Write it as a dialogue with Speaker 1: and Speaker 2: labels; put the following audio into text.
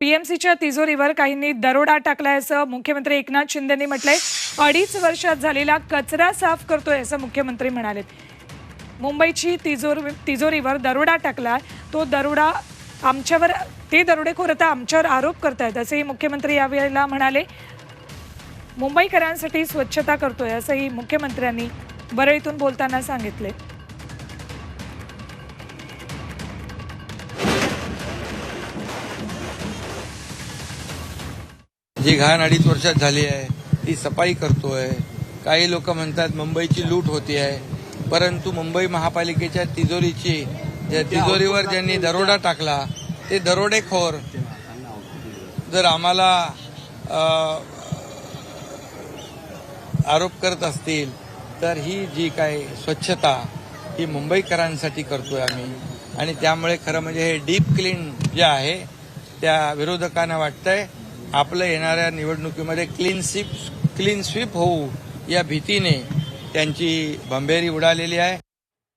Speaker 1: पीएमसीच्या तिजोरीवर काहींनी दरोडा टाकलाय असं मुख्यमंत्री एकनाथ शिंदेनी म्हटलंय. अडीच वर्षात झालेला कचरा साफ करतोय असं मुख्यमंत्री म्हणाले मुंबईची तिजोर तिजोरीवर दरोडा टाकलाय. तो दरोडा आमच्यावर ते दरोडेखोर आता आमच्यावर आरोप करतायत असेही मुख्यमंत्री यावेळेला म्हणाले. मुंबईकरांसाठी स्वच्छता करतोय असंही मुख्यमंत्र्यांनी बरळीतून बोलताना सांगितले
Speaker 2: जी घाण अडीच वर्षात झाली आहे ती सफाई करतोय. काही लोक म्हणतात मुंबईची लूट होती आहे. परंतु मुंबई महापालिकेच्या तिजोरीची ज्या तिजोरीवर ज्यांनी दरोडा टाकला ते दरोडेखोर जर आम्हाला आरोप करत असतील तर ही जी काय स्वच्छता ही मुंबईकरांसाठी करतोय आम्ही. आणि त्यामुळे खरं म्हणजे हे डीप क्लीन जे आहे त्या विरोधकांना वाटतंय. आपलं येणाऱ्या निवडणुकीमध्ये क्लीन स्वीप क्लीन स्वीप होऊ या भीतीने त्यांची भंबेरी उडालेली आहे.